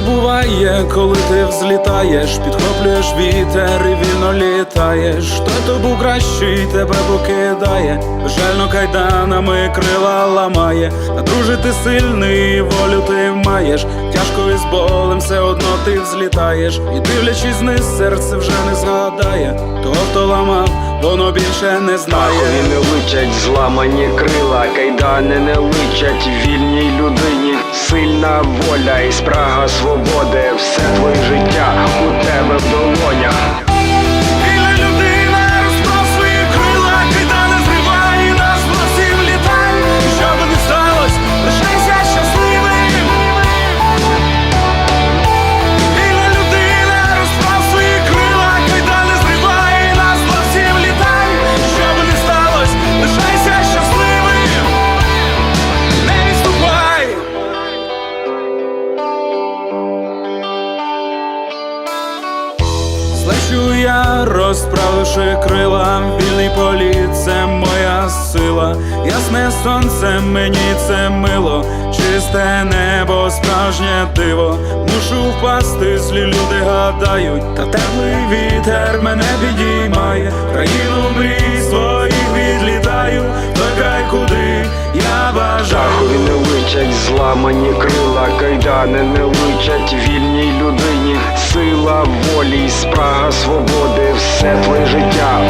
буває, коли ти взлітаєш, підхоплюєш вітер і вільно літаєш. Хто був кращий, тебе покидає, Бажально кайданами крила ламає. А друже, ти сильний, волю ти маєш. Тяжко і з болем все одно ти взлітаєш. І дивлячись вниз, серце вже не згадає. Того, хто ламав, воно більше не знає. Вони не личать зламані крила, кайдани не личать вільній людині. Сильна воля і спрага свободи, все твоє життя Злечу я, розправивши крила, вільний політ це моя сила, ясне сонце мені це мило, чисте небо, справжнє диво. Мушу впасти, злі люди гадають, та теплий вітер мене підіймає, країну мрій своїх відлітаю, той куди я бажаю. Не личать зламані крила, кайдани не личать вільній людині. Сила спрага свободи, все твоє життя.